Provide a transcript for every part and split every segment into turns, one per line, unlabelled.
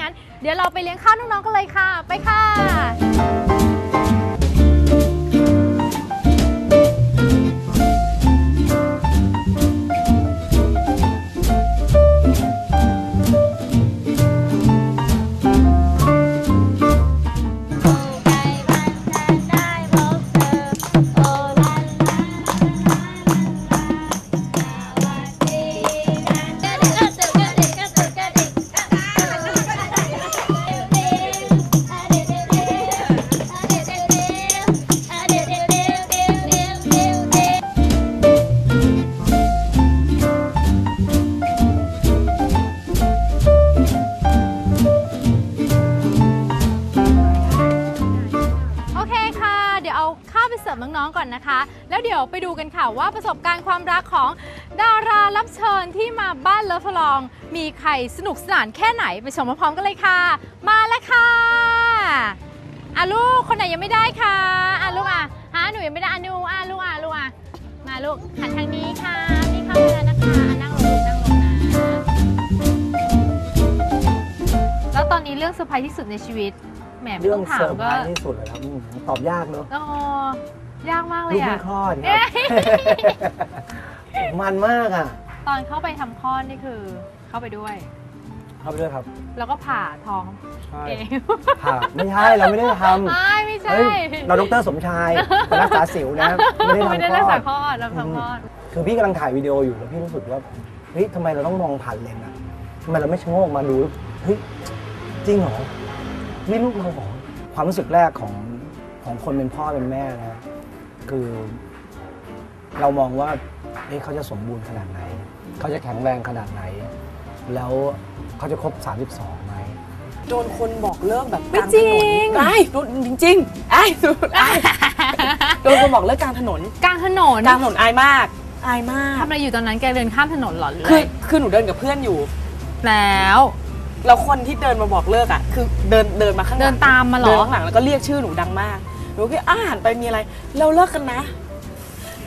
งั้น เดี๋ยวเราไปเลี้ยงข้าวน้องๆกันเลยค่ะ ไปค่ะ สนุกสนานแค่ไหนไปชมพร้อมๆกันเลยค่ะ มาแล้วค่ะอะลูกคนไหนยังไม่ได้ค่ะอะลูกอะฮะหนูยังไม่ได้อะหนูอะลูกอะลูกอะมาลูกหันทางนี้ค่ะนี่เข้ามาแล้วนะคะอะนั่งลงลูกนั่งลงนะแล้วตอนนี้เรื่องเซอร์ไพรส์ที่สุดในชีวิตแหมไม่
เรื่
ต้
อ
องงถา
เสิ
ม
ร์ฟ
ก็
ท้ายที่สุดเลยครับอืมตอบยากเนอะ
อ๋อยากมากเล
ลู
ย
ก
อะ
ไม่คลอดค
เอ๊
รับะมันมากอะ
ตอนเข้าไปทำคลอดนี่คือ เข้าไปด้วย
เข้าไปด้วยครับ
แล้วก็ผ่าท้อง
ใช่
เอง
ผ่าไม่ใช่เราไม่ได้ทำ
ไม่ไม่ใช่
เฮ้ยเราดรสมชายเป็นรักษาสิวนะไม่ได้
ไม่ได้
ทำ
รัก
คล
ษา
อด
คลอดเราทำคลอด
คือพี่กำลังถ่ายวิดีโออยู่แล้วพี่รู้สึกว่าเฮ้ยทำไมเราต้องมองผ่านเลนส์อะทำไมเราไม่ชะโงกมาดูเฮ้ยจริงเหรอนี่ลูกเราเหรอความรู้สึกแรกของของคนเป็นพ่อเป็นแม่นะคือ เรามองว่าเฮ้ยเขาจะสมบูรณ์ขนาดไหน เขาจะแข็งแรงขนาดไหน แล้วเขาจะครบ 32ไหม
โดนคนบอกเลิกแบบ
ไม่
กลาง
จ
ถ
ริ
น
ง
นไอ้โดนจริงๆไอ้สุดไอ้โดนคนบอกเลิกกลางถนน
กลางถนน
กลางถนนอายมากอายมาก
ทำอะไรอยู่ตอนนั้นแกเดินข้ามถนนเหรอหรือ
คือ
อะไร
คือหนูเดินกับเพื่อนอยู่
แล้ว
แล้วคนที่เดินมาบอกเลิกอะ คือเดินเดินมาข้างหลัง
เดินตามมาเหรอ
เดินข้างหลังแล้วก็เรียกชื่อหนูดังมากหนูก็อ่าหันไปมีอะไร เราเลิกกันนะ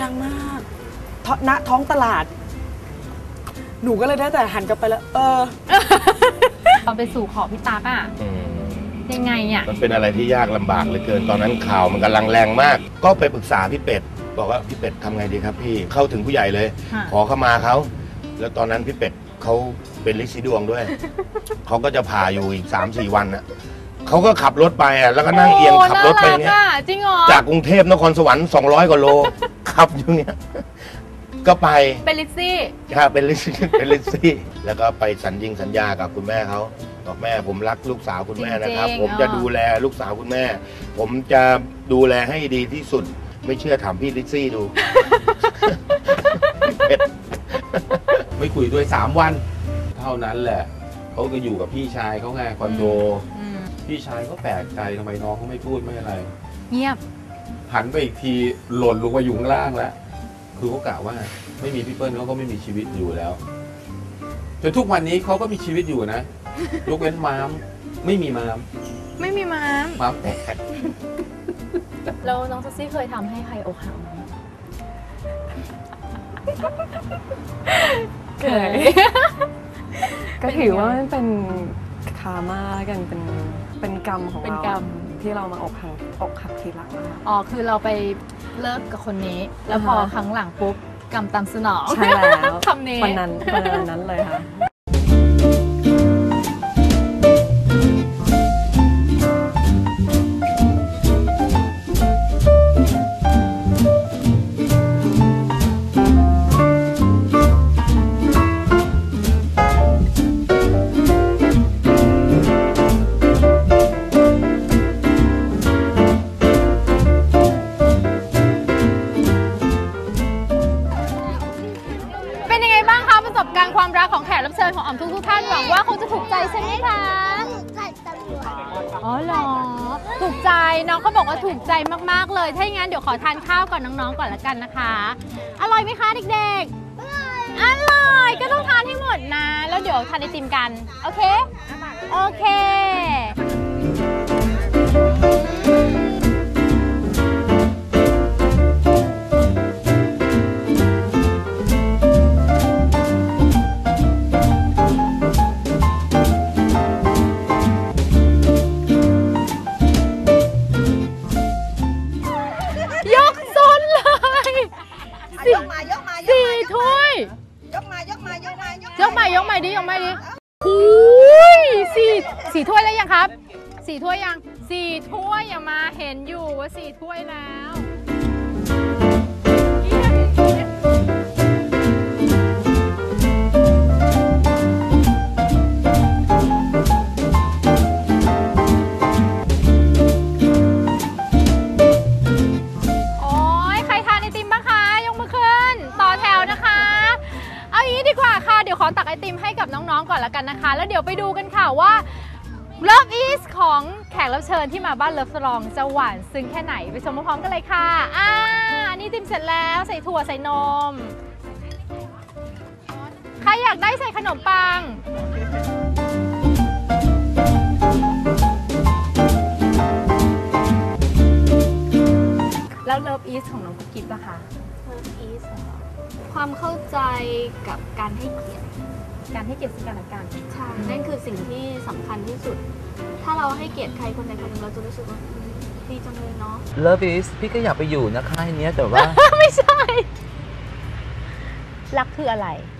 ดังมากท้อณท้องตลาด หนูก็เลยได้แต่หันกลับไปแล้ว เออ
ตอนไปสู่ขอพี่ตั๊กอะ
อืม
ยังไงอะ
มันเป็นอะไรที่ยากลำบากเหลือเกินตอนนั้นข่าวมันกำลังแรงมาก ก็ไปปรึกษาพี่เป็ดบอกว่าพี่เป็ดทำไงดีครับพี่เข้าถึงผู้ใหญ่เลย
ค่ะ
ขอเข้ามาเขาแล้วตอนนั้นพี่เป็ดเขาเป็นลิซิดวงด้วย เขาก็จะผ่าอยู่อีก3 4วันน่ะเขาก็ขับรถไปอะแล้วก็นั่งเอียงขับรถไปเนี่ย
โอ้ารักอะจริงเหรอ
จากกรุงเทพนครสวรรค์200กว่าโล ขับอยู่เนี่ย ก็ไป
เป็นลิซซี่
ค่ะเป็นลิซซี่เป็นลิซซี่แล้วก็ไปสัญญิงสัญญากับคุณแม่เขาบอกแม่ผมรักลูกสาวคุณแม่นะครับ
จริงๆ
ผมจะ
อ่า
ดูแลลูกสาวคุณแม่ ผมจะดูแลให้ดีที่สุด ไม่เชื่อถามพี่ลิซซี่ดูเผ็ด
ไม่คุยด้วย3วัน เท่านั้นแหละเขาก็อยู่กับพี่ชายเขาไงคอนโด
อืม
พี่ชายก็แปลกใจทำไมน้องเขาไม่พูดไม่อะไร
เงียบ
หันไปอีกทีหล่นลงมาอยู่ข้างล่างแล้ว คือเขากล่าวว่าไม่มีพี่เปิ้ลเขาก็ไม่มีชีวิตอยู่แล้วจนทุกวันนี้เขาก็มีชีวิตอยู่นะยกเว้นม้ามไม่มีม้าม
ไม่มีม้าม
ม้ามแตก
แล้วน้องซัสซี่เคยทำให้ใครอกหักไหม
เคยก็ถือว่ามันเป็นคามาแล้วกันเป็นเป็นกรรมของ
เป็น
เรา
กรรม
ที่เรามาอกหักอกหักทีหลังอะ
อ๋อคือเราไป เลิกกับคนนี้ แล้วพอ
อ่าฮะ
ครั้งหลังปุ๊บกรรมตามสนอง
ใช่แล้ว
คำนี้
วันนั้นวันนั้นเลยค่ะ
ถูกใจน้องเขาบอกว่าถูกใจมากๆเลย ถ้าอย่างนั้นเดี๋ยวขอทานข้าวก่อนน้องๆก่อนละกันนะคะ อร่อยไหมคะเด็กๆ อร่อย ก็ต้องทานให้หมดนะ แล้วเดี๋ยวทานไอติมกัน โอเค โอเคาค่ะเดี๋ยวขอตักไอติมให้กับน้องๆก่อนละกันนะคะ แล้วเดี๋ยวไปดูกันค่ะว่า Love is ของแขกรับเชิญที่มาบ้าน Love สลองจะหวานซึ้งแค่ไหนไปชมพร้อมๆกันเลยค่ะ อ่า อันนี้ติมเสร็จแล้วใส่ถั่วใส่นม ใครอยากได้ใส่ขนมปัง แล้ว Love is ของน้องกุ๊กกิ๊บอะคะ
อีสความเข้าใจกับการให้เกียรติ
การให้เกียรติซึ่งกันและกัน
ใช่นั่นคือสิ่งที่สำคัญที่สุด ถ้าเราให้เกียรติใครคนใดคนหนึ่งเราจะรู้สึกว่าอืมดีจังเลยเนาะ
Love is พี่ก็อยากไปอยู่นะค่ายเนี้ยแต่ว่า
ไม่ใช่ รักคืออะไร
ไม่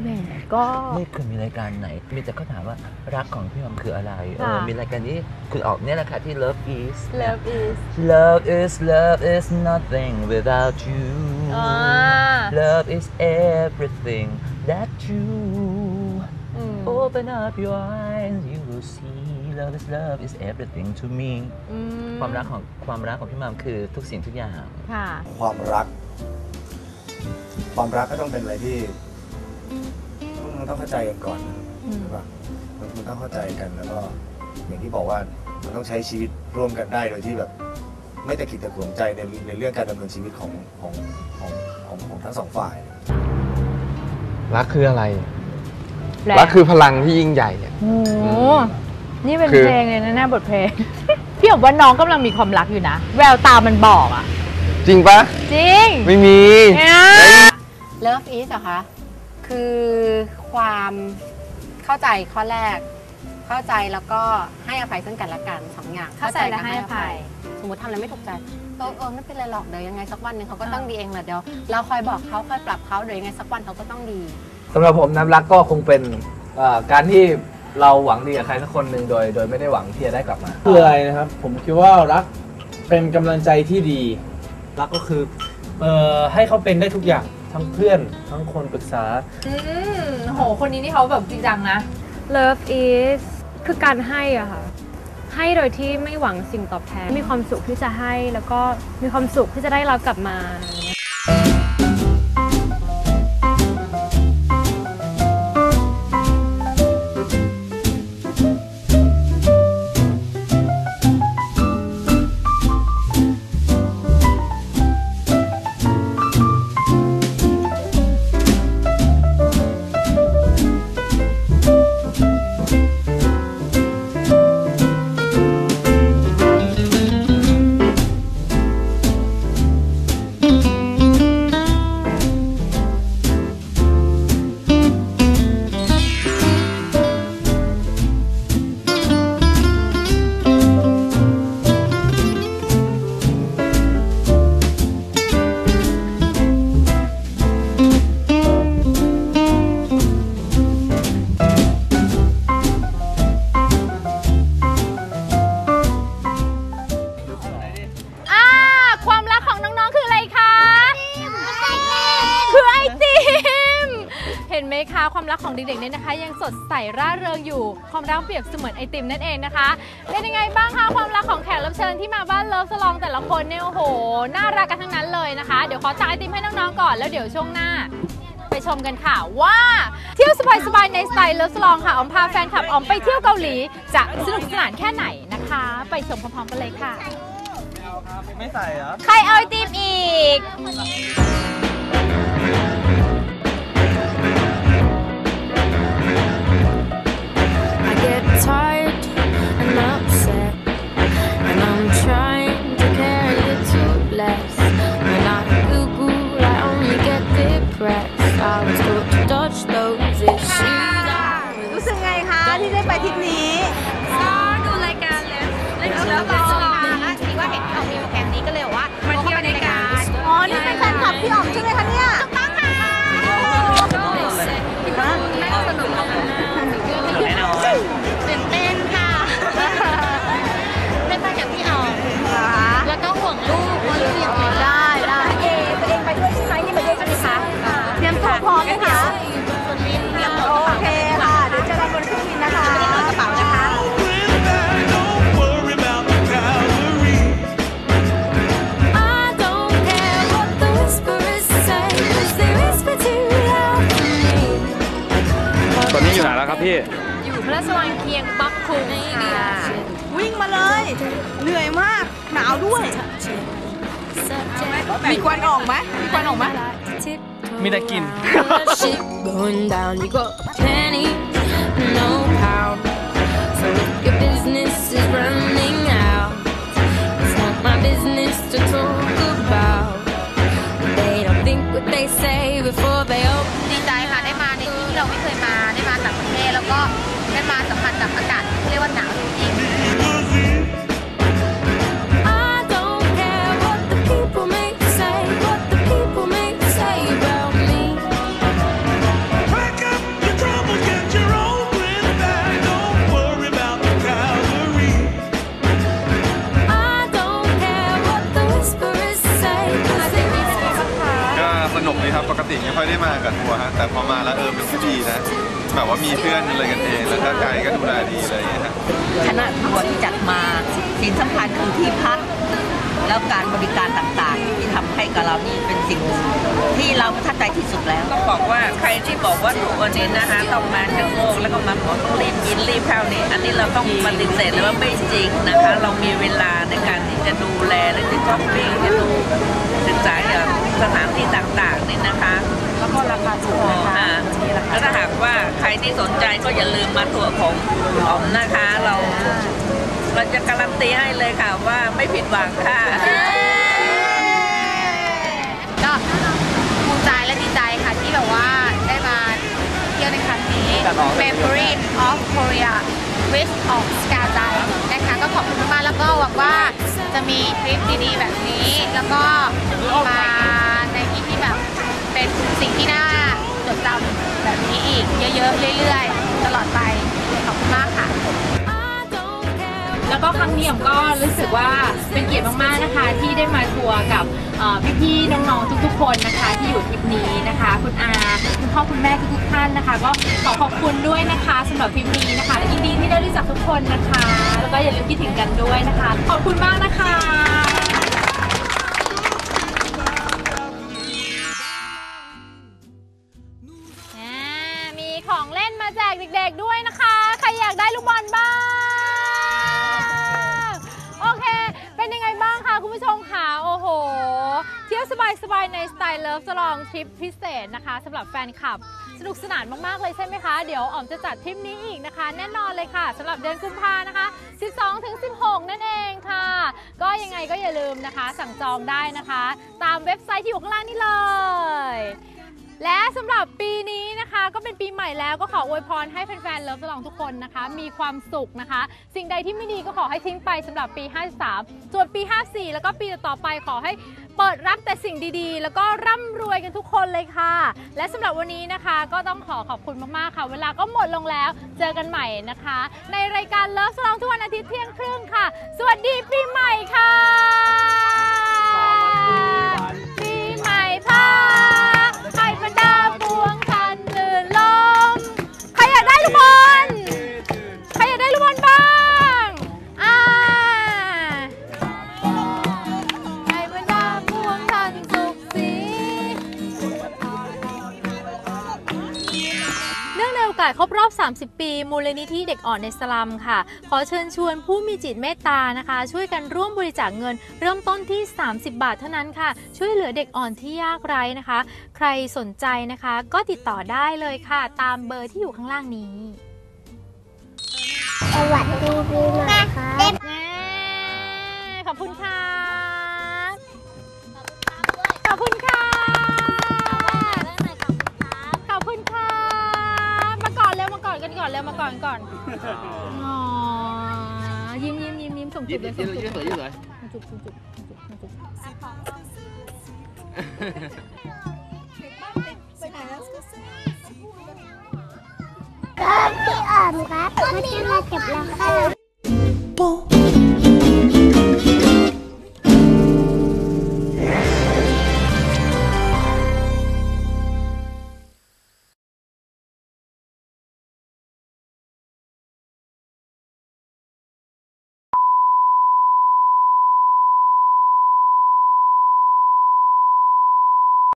แหมก็
ไม่เคยมีรายการไหน มีแต่เขาถามว่ารักของพี่หอมคืออะไรเออ
ค่ะ
มีรายการนี้คือออกเนี่ยแหละค่ะที่ Love is
Love is
Love is love is nothing without you
อ่า
Love is everything that you
อืม
open up your eyes you will see love is love is everything to me
อื
ความรักของความรักของพี่หมามคือทุกสิ่งทุกอย่าง
ค่ะ
ความรัก ความรักก็ต้องเป็นอะไรที่ มันต้องเข้าใจกันก่อน
อืม
ใช่ปะมันมันต้องเข้าใจกันแล้วก็อย่างที่บอกว่ามันต้องใช้ชีวิตร่วมกันได้โดยที่แบบ ไม่ตะขิดตะขวงใจในในเรื่องการดำเนินชีวิตของของของของของทั้งสองฝ่าย
รักคืออะไร
แรง
รักคือพลังที่ยิ่งใหญ่อะ
โอ้โหนี่เป็น
คือ
เพลงเลยนะเนี่ยบทเพลง พี่บอกว่าน้องกำลังมีความรักอยู่นะ แววตามันบอกอะ
จริงปะ
จริง
ไม่มี
เนี่ย
Love is เหรอคะ คือ ความเข้าใจข้อแรก เข้าใจแล้วก็ให้อภัยซึ่งกันและกันสองอย่าง
เข้าใจและให้อภัย
สมมติทำอะไรไม่ถูกใจเออเออไม่เป็นไรหรอกเดี๋ยวยังไงสักวันหนึ่งเขาก็ต้องดีเองแหละเดี๋ยวเราคอยบอกเขาคอยปรับเขาเดี๋ยวยังไงสักวันเขาก็ต้องดี
สำหรับผมน้ำรักก็คงเป็นเอ่อการที่เราหวังดีกับใครสักคนหนึ่งโดย โดยไม่ได้หวังที่จะได้กลับมา
คืออะไรนะครับ ผมคิดว่ารักเป็นกำลังใจที่ดี รักก็คือเอ่อให้เขาเป็นได้ทุกอย่าง ทั้งเพื่อนทั้งคนปรึกษา
อืมโห คนนี้นี่เขาแบบจริงจังนะ
Love is คือการให้อะค่ะ ให้โดยที่ไม่หวังสิ่งตอบแทน มีความสุขที่จะให้แล้วก็มีความสุขที่จะได้รับกลับมาอะไรเงี้ย
เห็นไหมคะความรักของเด็กๆเนี่ยนะคะ ยังสดใสร่าเริงอยู่ ความรักเปรียบเสมือนไอติมนั่นเองนะคะ เป็นยังไงบ้างคะความรักของแขกรับเชิญที่มาบ้านเลิฟสลองแต่ละคนเนี่ยโอ้โห น่ารักกันทั้งนั้นเลยนะคะ เดี๋ยวขอตักไอติมให้น้องๆก่อนแล้วเดี๋ยวช่วงหน้า ไปชมกันค่ะว่าเที่ยวสบายๆในสไตล์เลิฟสลองค่ะออมพาแฟนคลับออมไปเที่ยวเกาหลี จะสนุกสนานแค่ไหนนะคะ ไปชมพร้อมๆกันเลยค่ะ
ไม่ใส่เหรอ
ใครเอาไอติมอีก
เคี
ย
ง
ป๊อกคุงค่ะ
วิ่งมาเลย เหนื่อยมาก หนาวด้วย มีควันออกไหมมีควันออกไหม
มีแต่กลิ่น
shit going down. You got penny, no pound. So if your business is running out, it's not my business to talk
ปก
ติไม่ค่อยได้มากับทัวร์ฮะแต่พอมาแล้วเออเป็นที่ดีนะแบบว่ามีเพื่อนอะไรกันเองแล้วถ้าไกลก็ดูแลดีอะไรอย่างเงี้ยฮะ
คณะทัวร์ที่จัดมาสิ่งสำคัญคือที่พักแล้วการบริการต่างๆ ที่ทำให้กับเรานี่เป็นสิ่งที่เราประทับใจที่สุดแล้ว
ต้องบอกว่าใครที่บอกว่าทัวร์นี้นะคะต้องมาชะโงกแล้วก็มาบอกต้องรีบกินรีบเข้านี่อันนี้เราต้องปฏิเสธเลยว่าไม่จริงนะคะ เรามีเวลาในการที่จะดูแลและจะช้อปปิ้งจะดู อย่าลืมมาทัวร์ของออมนะคะ เรา เราจะการันตีให้เลยค่ะว่าไม่ผิดหวังค่ะ
ๆก็ภูมิใจและดีใจค่ะที่แบบว่าได้มาเที่ยวในครั้งนี้ Favorite of Korea with of Skydive นะคะ ก็ขอบคุณมากๆแล้วก็หวังว่าจะมีทริปดีๆแบบนี้ แล้วก็มาในที่ที่แบบเป็นสิ่งที่น่าจดจำแบบนี้อีกเยอะๆเรื่อยๆต ลอดไปขอบคุณมากค่ะ แล้วก็ครั้งนี้ผมก็รู้สึกว่าเป็นเกียรติมากๆนะคะ ที่ได้มาทัวร์กับพี่ๆน้องๆทุกๆ คนนะคะ ที่อยู่ทริปนี้นะคะ คุณอาคุณพ่อคุณแม่ทุกๆท่านนะคะ ก็ขอขอบคุณด้วยนะคะสำหรับทริปนี้นะคะและยินดีที่ได้รู้จักทุกคนนะคะ แล้วก็อย่าลืมคิดถึงกันด้วยนะคะ ขอบคุณมากนะคะ กๆด้วยนะคะ ใครอยากได้ลูกบอลบ้าง โอเค เป็นยังไงบ้างคะคุณผู้ชมคะโอ้โห เที่ยวสบายๆในสไตล์เลิฟจะลองทริปพิเศษนะคะสำหรับแฟนคลับ สนุกสนานมากๆเลยใช่ไหมคะ เดี๋ยวอ๋อมจะจัดทริปนี้อีกนะคะ แน่นอนเลยค่ะสำหรับเดือนกุมภานะคะ 12ถึง16 นั่นเองค่ะ ก็ยังไงก็อย่าลืมนะคะ สั่งจองได้นะคะ ตามเว็บไซต์ที่อยู่ข้างล่างนี่เลย และสำหรับปีนี้นะคะก็เป็นปีใหม่แล้วก็ขออวยพรให้แฟนๆเลิฟสลองทุกคนนะคะ มีความสุขนะคะ สิ่งใดที่ไม่ดีก็ขอให้ทิ้งไปสำหรับปี 53 ส่วนปี 54 แล้วก็ปีต่อไปขอให้เปิดรับแต่สิ่งดีๆ แล้วก็ร่ำรวยกันทุกคนเลยค่ะ และสำหรับวันนี้นะคะก็ต้องขอขอบคุณมากๆค่ะ เวลาก็หมดลงแล้ว เจอกันใหม่นะคะ ในรายการเลิฟสลองทุกวันอาทิตย์เที่ยงครึ่งค่ะ สวัสดีปีใหม่ค่ะ 30 ปี มูลนิธิเด็กอ่อนในสลัมค่ะ ขอเชิญชวนผู้มีจิตเมตตานะคะ ช่วยกันร่วมบริจาคเงิน เริ่มต้นที่ 30 บาทเท่านั้นค่ะ ช่วยเหลือเด็กอ่อนที่ยากไร้นะคะ ใครสนใจนะคะ ก็ติดต่อได้เลยค่ะ ตามเบอร์ที่อยู่ข้างล่างนี้
สวัสดีปีใหม่ครับ
ขอบคุณค่ะ อนเร็วมาก่อนกันก่อนเร็วมาก่อนก่อนอ๋อยิ้มยิ้มยิ้มยิ้มส่งจุบเลยส่งจุบ
ยิ้มสวยยิ้มสวย
ส่งจุบส่งจุบส่งจุบส่งจุบ
ครับพี่อ่อมครับวันนี้เราเก็บราคา